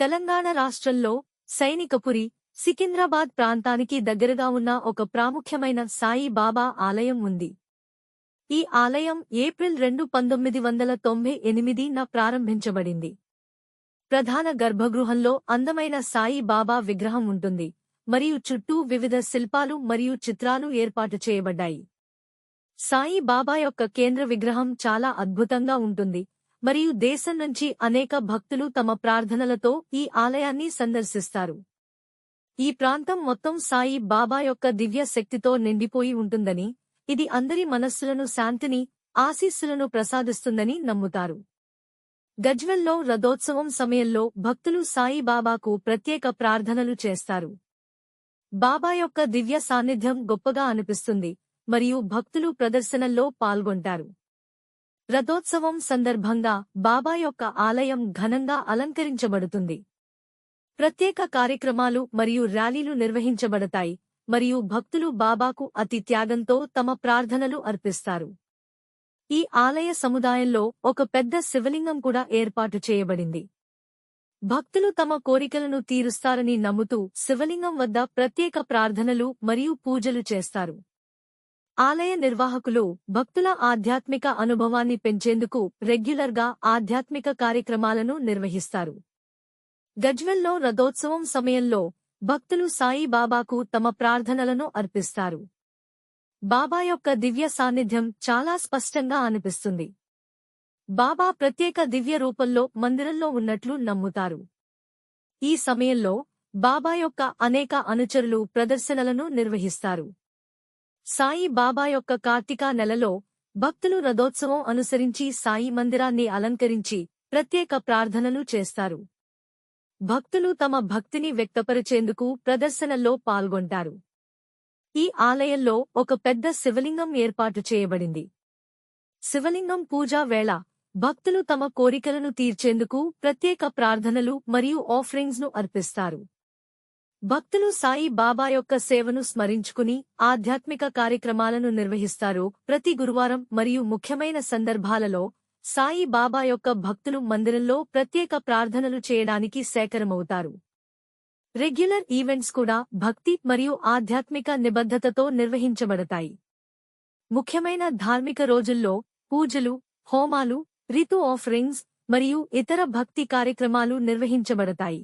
తెలంగాణ రాష్ట్రంలో సైనికపురి సికింద్రాబాద్ ప్రాంతానికి దగ్గరగా ఉన్న ఒక ప్రాముఖ్యమైన సాయి బాబా ఆలయం ఉంది. ఈ ఆలయం ఏప్రిల్ రెండు పంతొమ్మిది వందల తొంభై ఎనిమిదిన ప్రారంభించబడింది. ప్రధాన గర్భగృహంలో అందమైన సాయి బాబా విగ్రహం ఉంటుంది. మరియు చుట్టూ వివిధ శిల్పాలు మరియు చిత్రాలు ఏర్పాటు చేయబడ్డాయి. సాయి బాబా యొక్క కేంద్ర విగ్రహం చాలా అద్భుతంగా ఉంటుంది. మరియు దేశం నుంచి అనేక భక్తులు తమ ప్రార్థనలతో ఈ ఆలయాన్ని సందర్శిస్తారు. ఈ ప్రాంతం మొత్తం సాయి బాబా యొక్క దివ్య శక్తితో నిండిపోయి ఉంటుందని ఇది అందరి మనస్సులను శాంతిని ఆశీస్సులను ప్రసాదిస్తుందని నమ్ముతారు. గజ్వెల్లో రథోత్సవం సమయంలో భక్తులు సాయి బాబాకు ప్రత్యేక ప్రార్థనలు చేస్తారు. బాబా యొక్క దివ్య సాన్నిధ్యం గొప్పగా అనిపిస్తుంది మరియు భక్తులు ప్రదర్శనల్లో పాల్గొంటారు. రథోత్సవం సందర్భంగా బాబా యొక్క ఆలయం ఘనంగా అలంకరించబడుతుంది. ప్రత్యేక కార్యక్రమాలు మరియు ర్యాలీలు నిర్వహించబడతాయి మరియు భక్తులు బాబాకు అతి త్యాగంతో తమ ప్రార్థనలు అర్పిస్తారు. ఈ ఆలయ సముదాయంలో ఒక పెద్ద శివలింగం కూడా ఏర్పాటు చేయబడింది. భక్తులు తమ కోరికలను తీరుస్తారని నమ్ముతూ శివలింగం వద్ద ప్రత్యేక ప్రార్థనలు మరియు పూజలు చేస్తారు. ఆలయ నిర్వాహకులు భక్తుల ఆధ్యాత్మిక అనుభవాన్ని పెంచేందుకు రెగ్యులర్గా ఆధ్యాత్మిక కార్యక్రమాలను నిర్వహిస్తారు. గజ్వెల్లో రథోత్సవం సమయంలో భక్తులు సాయి బాబాకు తమ ప్రార్థనలను అర్పిస్తారు. బాబా యొక్క దివ్య సాన్నిధ్యం చాలా స్పష్టంగా అనిపిస్తుంది. బాబా ప్రత్యేక దివ్య రూపంలో మందిరంలో ఉన్నట్లు నమ్ముతారు. ఈ సమయంలో బాబా యొక్క అనేక అనుచరులు ప్రదర్శనలను నిర్వహిస్తారు. సాయి బాబా యొక్క కార్తీకా నెలలో భక్తులు రథోత్సవం అనుసరించి సాయి మందిరాన్ని అలంకరించి ప్రత్యేక ప్రార్థనలు చేస్తారు. భక్తులు తమ భక్తిని వ్యక్తపరిచేందుకు ప్రదర్శనల్లో పాల్గొంటారు. ఈ ఆలయంలో ఒక పెద్ద శివలింగం ఏర్పాటు చేయబడింది. శివలింగం పూజా వేళ భక్తులు తమ కోరికలను తీర్చేందుకు ప్రత్యేక ప్రార్థనలు మరియు ఆఫరింగ్స్ను అర్పిస్తారు. భక్తులు సాయి బాబా యొక్క సేవను స్మరించుకుని ఆధ్యాత్మిక కార్యక్రమాలను నిర్వహిస్తారు. ప్రతి గురువారం మరియు ముఖ్యమైన సందర్భాలలో సాయి బాబా యొక్క భక్తులు మందిరంలో ప్రత్యేక ప్రార్థనలు చేయడానికి సేకరమవుతారు. రెగ్యులర్ ఈవెంట్స్ కూడా భక్తి మరియు ఆధ్యాత్మిక నిబద్ధతతో నిర్వహించబడతాయి. ముఖ్యమైన ధార్మిక రోజుల్లో పూజలు హోమాలు రితు ఆఫరింగ్స్ మరియు ఇతర భక్తి కార్యక్రమాలు నిర్వహించబడతాయి.